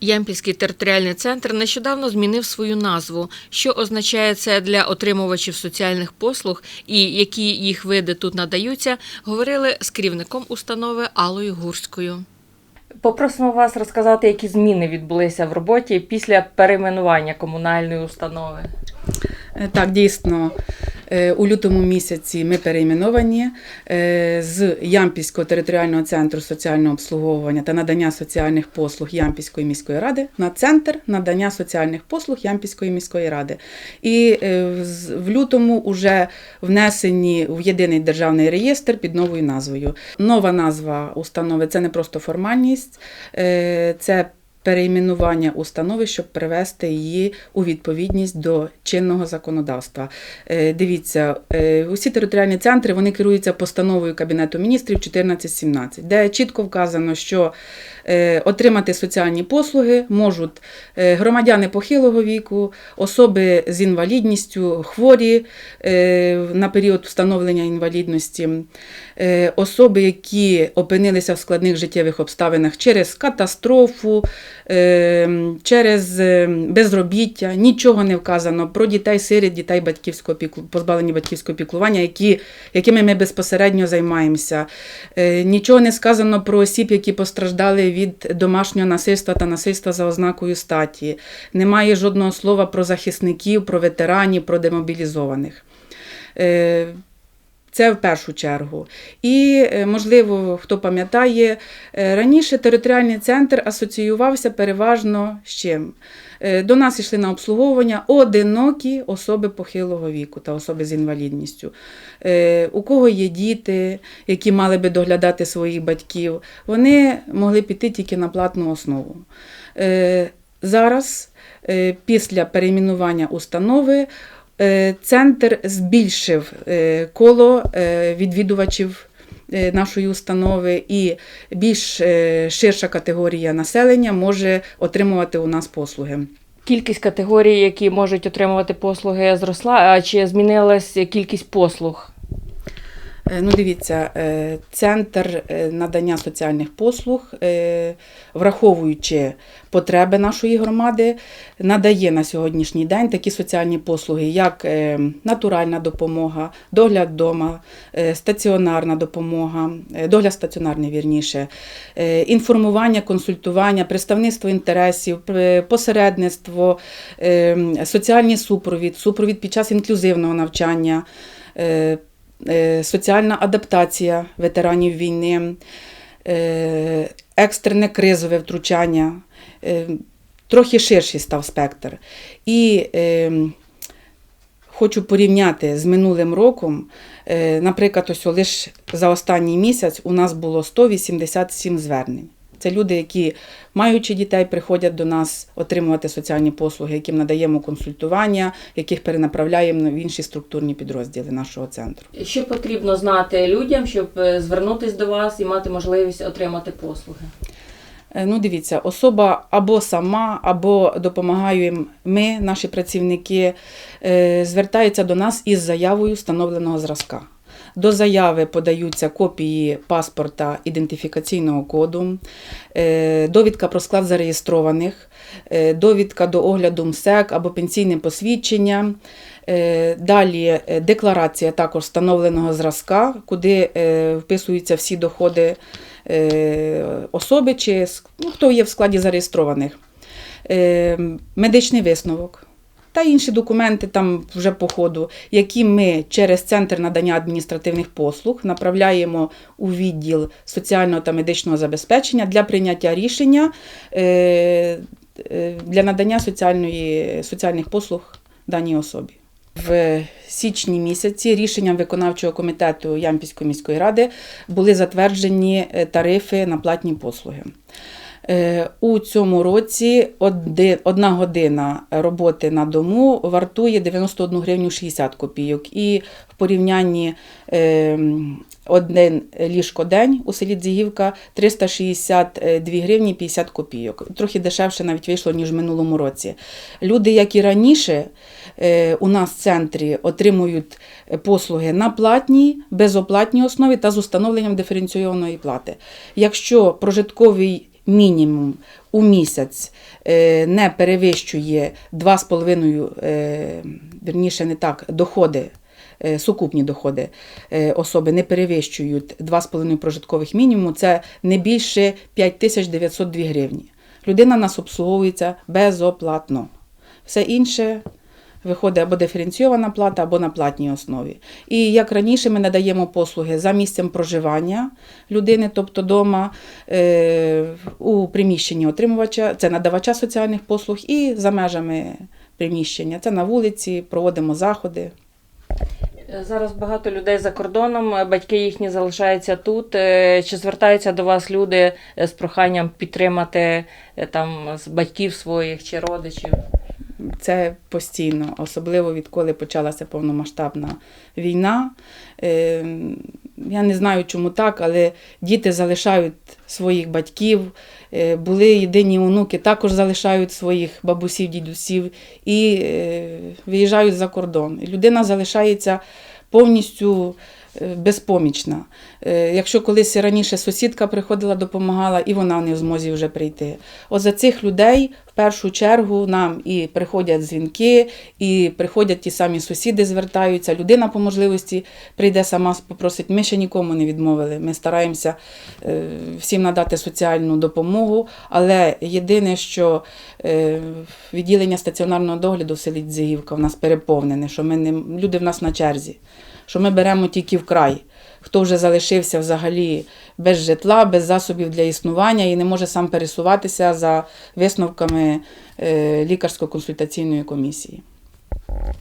Ямпільський територіальний центр нещодавно змінив свою назву. Що означає це для отримувачів соціальних послуг і які їх види тут надаються, говорили з керівником установи Алою Гурською. Попросимо вас розказати, які зміни відбулися в роботі після перейменування комунальної установи. Е, Так, дійсно, е, у лютому місяці ми перейменовані е, з Ямпільського територіального центру соціального обслуговування та надання соціальних послуг Ямпільської міської ради на центр надання соціальних послуг Ямпільської міської ради. І в лютому вже внесені в єдиний державний реєстр під новою назвою. Нова назва установи це не просто формальність, це перейменування установи, щоб привести її у відповідність до чинного законодавства. Е, Дивіться, е, усі територіальні центри вони керуються постановою Кабінету міністрів 1417, де чітко вказано, що е, отримати соціальні послуги можуть громадяни похилого віку, особи з інвалідністю, хворі на період встановлення інвалідності, особи, які опинилися в складних життєвих обставинах через катастрофу, через е, безробіття. Нічого не вказано про дітей сиріт, дітей батьківського піклу, позбавлені батьківського піклування, які, якими ми безпосередньо займаємося. Е, Нічого не сказано про осіб, які постраждали від домашнього насильства та насильства за ознакою статі. Немає жодного слова про захисників, про ветеранів, про демобілізованих. Це в першу чергу. І, е, можливо, хто пам'ятає, е, раніше територіальний центр асоціювався переважно з чим? Е, До нас йшли на обслуговування одинокі особи похилого віку та особи з інвалідністю. У кого є діти, які мали би доглядати своїх батьків, вони могли піти тільки на платну основу. Зараз, після перейменування установи, центр збільшив е, коло е, відвідувачів е, нашої установи, і більш е, ширша категорія населення може отримувати у нас послуги. Кількість категорій, які можуть отримувати послуги, зросла, а чи змінилась кількість послуг? Е, Ну, дивіться, е, центр е, надання соціальних послуг, враховуючи потреби нашої громади, надає на сьогоднішній день такі соціальні послуги, як натуральна допомога, догляд вдома, стаціонарна допомога, догляд стаціонарний вірніше, інформування, консультування, представництво інтересів, посередництво, соціальний супровід, супровід під час інклюзивного навчання. Е, соціальна адаптація ветеранів війни, е, екстрене кризове втручання, е, трохи ширший став спектр. І хочу порівняти з минулим роком. Наприклад, ось лише за останній місяць у нас було 187 звернень. Це люди, які, маючи дітей, приходять до нас отримувати соціальні послуги, яким надаємо консультування, яких перенаправляємо в інші структурні підрозділи нашого центру. Що потрібно знати людям, щоб е, звернутися до вас і мати можливість отримати послуги? Е, Ну, дивіться, особа або сама, або допомагаємо ми, наші працівники, е, звертаються до нас із заявою встановленого зразка. До заяви подаються копії паспорта ідентифікаційного коду, е, довідка про склад зареєстрованих, е, довідка до огляду МСЕК або пенсійне посвідчення. Е, Далі декларація також встановленого зразка, куди вписуються всі доходи особи чи ну, хто є в складі зареєстрованих. Медичний висновок. Та інші документи там вже по ходу, які ми через центр надання адміністративних послуг направляємо у відділ соціального та медичного забезпечення для прийняття рішення е, е, для надання соціальної, соціальних послуг даній особі. В січні місяці рішенням виконавчого комітету Ямпільської міської ради були затверджені е, тарифи на платні послуги. Е, У цьому році одна година роботи на дому вартує 91 гривню 60 копійок. І в порівнянні е, один ліжко-день у селі Дзігівка 362 гривні 50 копійок. Трохи дешевше навіть вийшло, ніж в минулому році. Люди, як і раніше, е, у нас в центрі отримують послуги на платній, безоплатній основі та з установленням диференційованої плати. Якщо прожитковий мінімум у місяць е, не перевищує 2,5, е, вірніше не так, доходи. е, Сукупні доходи особи не перевищують 2,5 прожиткових мінімуму, це не більше 5902 гривні. Людина нас обслуговується безоплатно. Все інше виходить або диференційована плата, або на платній основі. І як раніше, ми надаємо послуги за місцем проживання людини, тобто дома, е, у приміщенні отримувача, це надавача соціальних послуг, і за межами приміщення. Це на вулиці, проводимо заходи. Зараз багато людей за кордоном, е, батьки їхні залишаються тут. Е, Чи звертаються до вас люди з проханням підтримати там батьків своїх чи родичів? Це постійно, особливо відколи почалася повномасштабна війна. Е, Я не знаю, чому так, але діти залишають своїх батьків. Е, Були єдині онуки, також залишають своїх бабусів, дідусів і е, виїжджають за кордон. Людина залишається повністю е, безпомічна. Якщо колись раніше сусідка приходила, допомагала, і вона не в змозі вже прийти. От за цих людей в першу чергу нам і приходять дзвінки, і приходять ті самі сусіди, звертаються. Людина по можливості прийде сама, попросить. Ми ще нікому не відмовили. Ми стараємося е, всім надати соціальну допомогу, але єдине, що е, відділення стаціонарного догляду в селі Дзигівка в нас переповнене, що ми не люди в нас на черзі, що ми беремо тільки вкрай. Хто вже залишився взагалі без житла, без засобів для існування і не може сам пересуватися за висновками е, лікарсько-консультаційної комісії.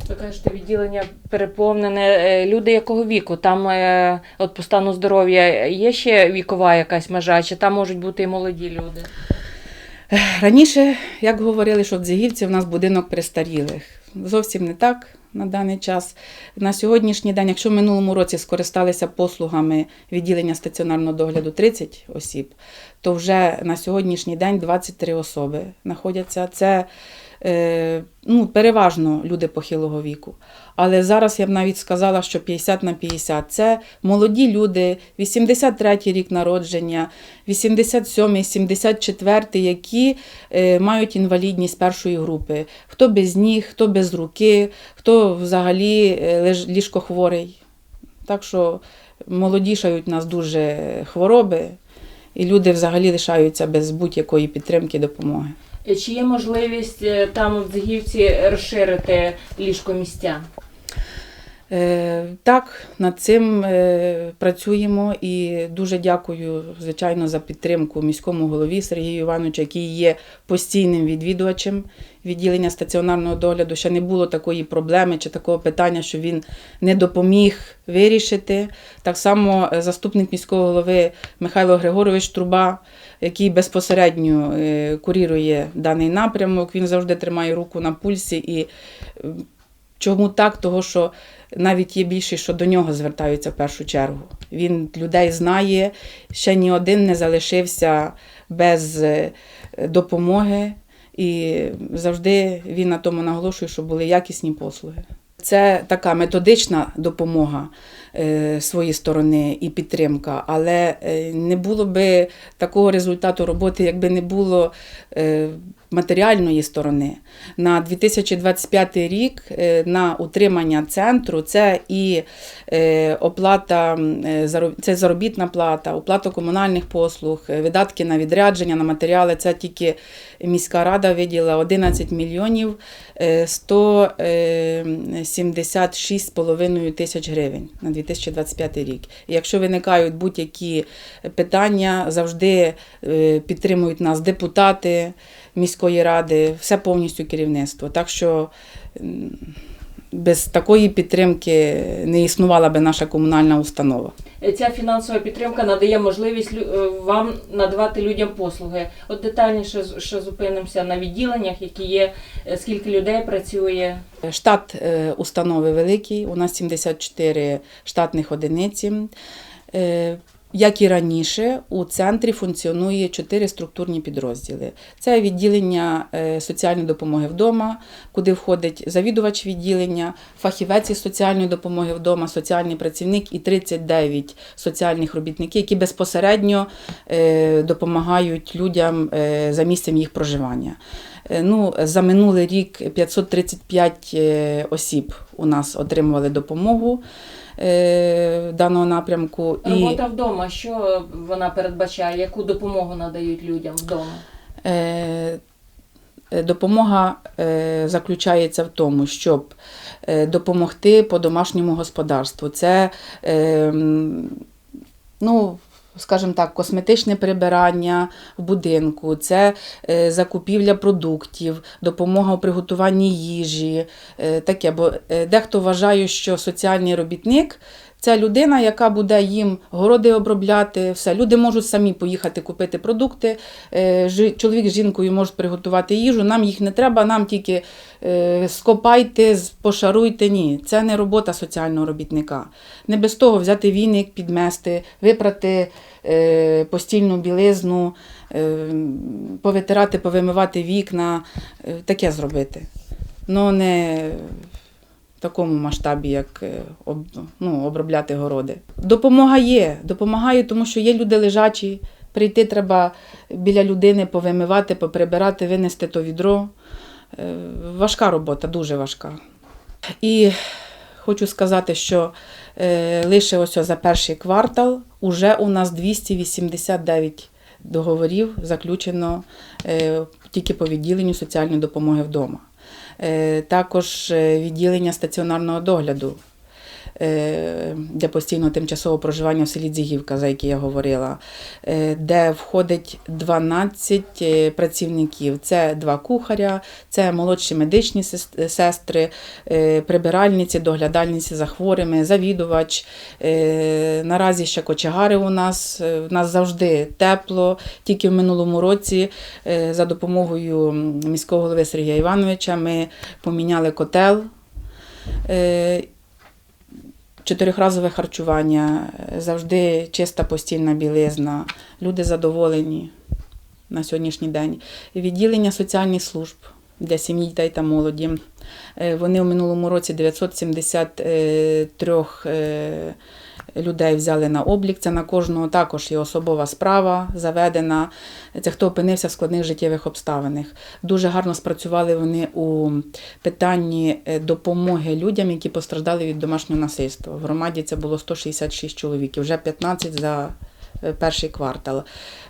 Ви кажете, відділення переповнене. Е, Люди якого віку? Там е, от по стану здоров'я є ще вікова якась межа, чи там можуть бути і молоді люди? Раніше, як говорили, що в Дзигівці в нас будинок престарілих. Зовсім не так на даний час. На сьогоднішній день, якщо в минулому році скористалися послугами відділення стаціонарного догляду 30 осіб, то вже на сьогоднішній день 23 особи знаходяться. Це ну, переважно люди похилого віку. Але зараз я б навіть сказала, що 50 на 50. Це молоді люди, 83 рік народження, 87, 74, які е, мають інвалідність першої групи. Хто без ніг, хто без руки, хто взагалі е, ліжкохворий. Так що молодішають нас дуже хвороби, і люди взагалі лишаються без будь-якої підтримки допомоги. Чи є можливість е, там в Дзигівці розширити ліжкомістя? Е, Так, над цим е, працюємо і дуже дякую, звичайно, за підтримку міському голові Сергію Івановичу, який є постійним відвідувачем відділення стаціонарного догляду. Ще не було такої проблеми чи такого питання, що він не допоміг вирішити. Так само е, заступник міського голови Михайло Григорович Труба, який безпосередньо е, курірує даний напрямок. Він завжди тримає руку на пульсі і е, Чому так? Того, що навіть є більше, що до нього звертаються в першу чергу. Він людей знає, ще ні один не залишився без е, допомоги, і завжди він на тому наголошує, що були якісні послуги. Це така методична допомога е, своєї сторони і підтримка, але е, не було би такого результату роботи, якби не було матеріальної сторони. На 2025 рік е, на утримання центру це і е, оплата, е, це заробітна плата, оплата комунальних послуг, видатки на відрядження, на матеріали. Це тільки міська рада виділила 11 мільйонів е, 176,5 тисяч гривень на 2025 рік. Якщо виникають будь-які питання, завжди підтримують нас депутати міської ради, все повністю керівництво. Так що без такої підтримки не існувала би наша комунальна установа. Ця фінансова підтримка надає можливість е, вам надавати людям послуги. От детальніше ще зупинимося на відділеннях, які є, е, скільки людей працює. Штат е, установи великий, у нас 74 штатних одиниці. Як і раніше, у центрі функціонує чотири структурні підрозділи. Це відділення е, соціальної допомоги вдома, куди входить завідувач відділення, фахівець із соціальної допомоги вдома, соціальний працівник і 39 соціальних робітників, які безпосередньо е, допомагають людям е, за місцем їх проживання. Ну, за минулий рік 535 е, осіб у нас отримували допомогу даного напрямку. Робота вдома, що вона передбачає, яку допомогу надають людям вдома? Е, е, Допомога е, заключається в тому, щоб е, допомогти по домашньому господарству. Це, е, ну, скажімо так, косметичне прибирання в будинку, це е, закупівля продуктів, допомога у приготуванні їжі. е, Таке, бо е, дехто вважає, що соціальний робітник це людина, яка буде їм городи обробляти. Все. Люди можуть самі поїхати купити продукти. е, Чоловік з жінкою можуть приготувати їжу. Нам їх не треба, нам тільки е, скопайте, пошаруйте. Ні, це не робота соціального робітника. Не без того взяти віник, підмести, випрати е, постільну білизну, повитирати, повимивати вікна, таке зробити. Ну, не такому масштабі, як е, ну, обробляти городи. Допомога є. Допомагає, тому що є люди лежачі. Прийти треба біля людини, повимивати, поприбирати, винести то відро. Е, Важка робота, дуже важка. І хочу сказати, що е, лише ось за перший квартал уже у нас 289 договорів заключено тільки по відділенню соціальної допомоги вдома. Е, Також е, відділення стаціонарного догляду для постійного тимчасового проживання в селі Дзігівка, за яке я говорила, е, де входить 12 е, працівників. Це два кухаря, це молодші медичні сестри, е, прибиральниці, доглядальниці за хворими, завідувач. Е, Наразі ще кочегари у нас. Е, У нас завжди тепло. Тільки в минулому році е, за допомогою міського голови Сергія Івановича ми поміняли котел. Е, Чотирьохразове харчування, е, завжди чиста постільна білизна. Люди задоволені на сьогоднішній день. Відділення соціальних служб для сім'ї, дітей та молоді. Е, Вони у минулому році 973 е, людей взяли на облік. Це на кожного також є особова справа заведена. Це хто опинився в складних життєвих обставинах. Дуже гарно спрацювали вони у питанні е, допомоги людям, які постраждали від домашнього насильства. В громаді це було 166 чоловіків, вже 15 за е, перший квартал.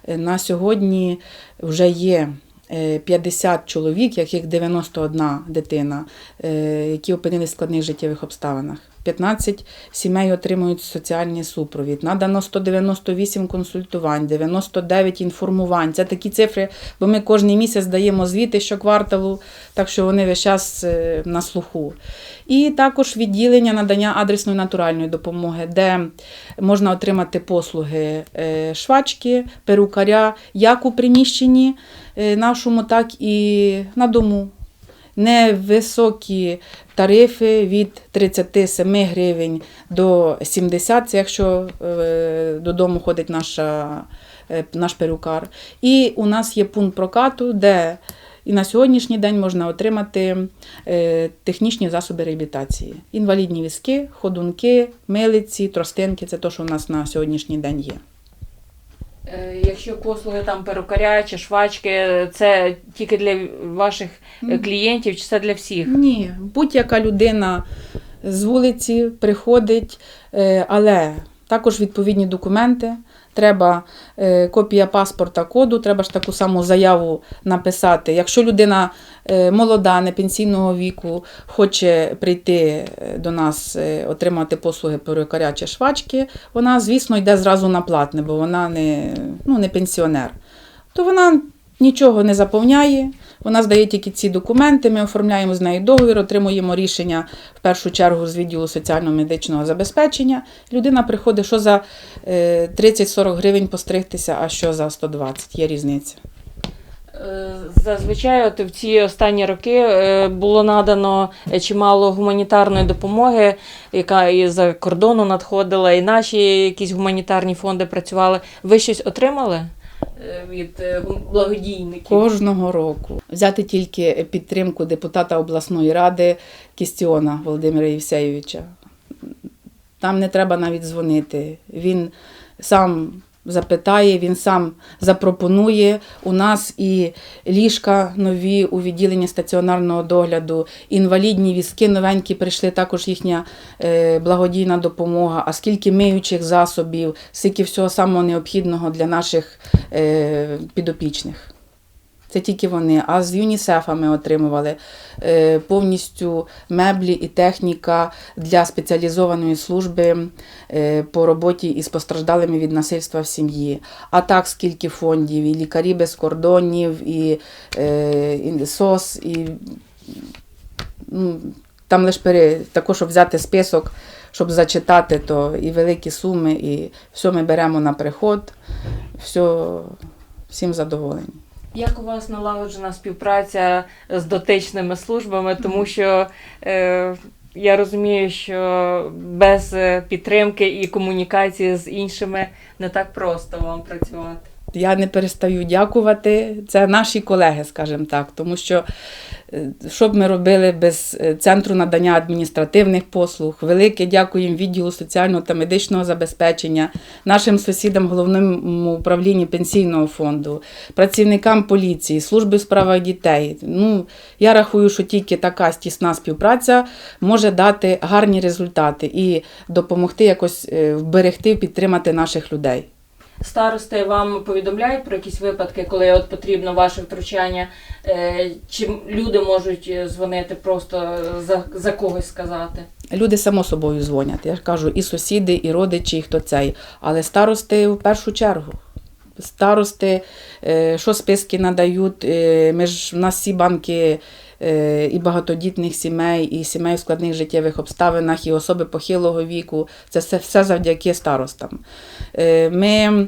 Е, На сьогодні вже є е, 50 чоловік, яких 91 дитина, які опинились в складних життєвих обставинах. 15 сімей отримують соціальний супровід. Надано 198 консультувань, 99 інформувань. Це такі цифри, бо ми кожен місяць даємо звіти щокварталу, так що вони весь час е, на слуху. І також відділення надання адресної натуральної допомоги, де можна отримати послуги е, швачки, перукаря, як у приміщенні е, нашому, так і на дому. Невисокі тарифи від 37 гривень до 70, це якщо е, додому ходить наша, е, наш перукар. І у нас є пункт прокату, де і на сьогоднішній день можна отримати е, технічні засоби реабілітації. Інвалідні візки, ходунки, милиці, тростинки це те, що у нас на сьогоднішній день є. Е, Якщо послуги там перукаря чи швачки, це тільки для ваших е, клієнтів, чи це для всіх? Ні, будь-яка людина з вулиці приходить, е, але також відповідні документи. Треба е, копія паспорта коду, треба ж таку саму заяву написати. Якщо людина е, молода, не пенсійного віку, хоче прийти е, до нас, отримати послуги перукаря чи швачки, вона, звісно, йде зразу на платне, бо вона не, ну, не пенсіонер. То вона нічого не заповняє, вона здає тільки ці документи, ми оформляємо з нею договір, отримуємо рішення в першу чергу з відділу соціально-медичного забезпечення. Людина приходить, що за е, 30-40 гривень постригтися, а що за 120, є різниця. Е, Зазвичай от в ці останні роки е, було надано чимало гуманітарної допомоги, яка і за кордону надходила, і наші якісь гуманітарні фонди працювали. Ви щось отримали е, від е, благодійників? Кожного року взяти тільки підтримку депутата обласної ради Кістіона Володимира Євсеєвича. Там не треба навіть дзвонити. Він сам запитає, він сам запропонує. У нас і ліжка нові у відділенні стаціонарного догляду, інвалідні візки новенькі прийшли, також їхня е, благодійна допомога. А скільки миючих засобів, скільки всього самого необхідного для наших е, підопічних. Це тільки вони. А з ЮНІСЕФа ми отримували е, повністю меблі і техніка для спеціалізованої служби е, по роботі із постраждалими від насильства в сім'ї. А так скільки фондів, і лікарі без кордонів, і, е, і СОС, і ну, там лише пере, також, щоб взяти список, щоб зачитати, то і великі суми, і все ми беремо на приход, все, всім задоволені. Як у вас налагоджена співпраця з дотичними службами? Тому що е, я розумію, що без е, підтримки і комунікації з іншими не так просто вам працювати. Я не перестаю дякувати. Це наші колеги, скажімо так, тому що е, що б ми робили без е, центру надання адміністративних послуг. Велике дякуємо відділу соціального та медичного забезпечення, нашим сусідам головному управлінні пенсійного фонду, працівникам поліції, служби в справах дітей. Ну, я рахую, що тільки така тісна співпраця може дати гарні результати і допомогти якось е, вберегти, підтримати наших людей. Старости вам повідомляють про якісь випадки, коли от потрібно ваше втручання, е, чи люди можуть е, дзвонити просто за, за когось сказати? Люди само собою дзвонять. Я кажу, і сусіди, і родичі, і хто цей. Але старости в першу чергу. Старости, е, що списки надають. е, Ми ж в нас всі банки е, і багатодітних сімей, і сімей в складних життєвих обставинах, і особи похилого віку. Це все, все завдяки старостам. Е, Ми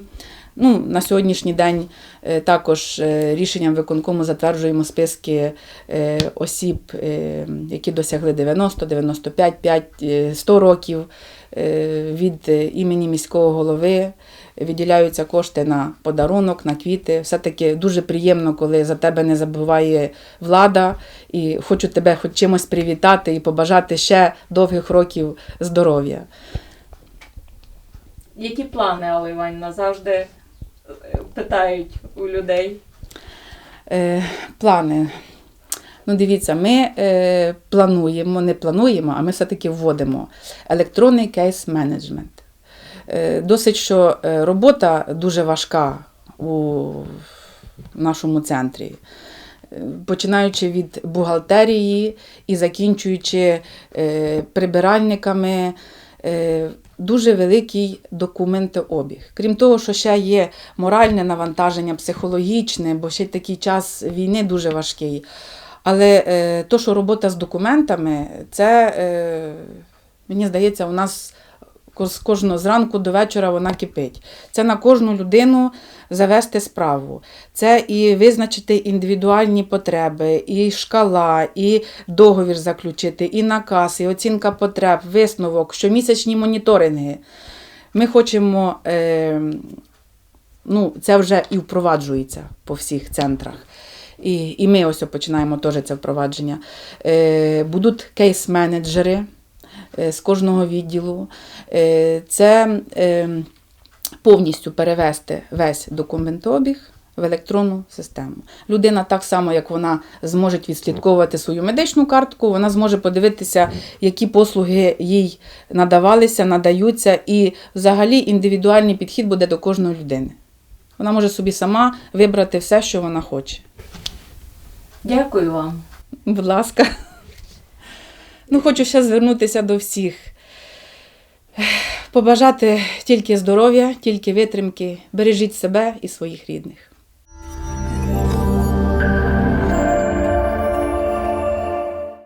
ну, на сьогоднішній день е, також е, рішенням виконкому затверджуємо списки е, осіб, е, які досягли 90, 95, 5, е, 100 років е, від е, імені міського голови. Виділяються кошти на подарунок, на квіти. Все-таки дуже приємно, коли за тебе не забуває влада. І хочу тебе хоч чимось привітати і побажати ще довгих років здоров'я. Які плани, Алла Іванівна, завжди е, питають у людей? Е, плани. Ну, дивіться, ми е, плануємо, не плануємо, а ми все-таки вводимо електронний кейс-менеджмент. Е, досить, що е, робота дуже важка у нашому центрі. Е, Починаючи від бухгалтерії і закінчуючи прибиральниками, дуже великий документообіг. Крім того, що ще є моральне навантаження, психологічне, бо ще такий час війни дуже важкий. Але то, що робота з документами, це, мені здається, у нас з кожного зранку до вечора вона кипить. Це на кожну людину завести справу. Це і визначити індивідуальні потреби, і шкала, і договір заключити, і наказ, і оцінка потреб, висновок, щомісячні моніторинги. Ми хочемо, е, ну, це вже і впроваджується по всіх центрах. І, і ми ось починаємо теж це впровадження. Е, будуть кейс-менеджери з кожного відділу. Е, це е, повністю перевести весь документообіг в електронну систему. Людина так само, як вона зможе відслідковувати свою медичну картку, вона зможе подивитися, які послуги їй надавалися, надаються, і взагалі індивідуальний підхід буде до кожної людини. Вона може собі сама вибрати все, що вона хоче. Дякую вам. Будь ласка. Ну, хочу ще звернутися до всіх. Побажати тільки здоров'я, тільки витримки. Бережіть себе і своїх рідних.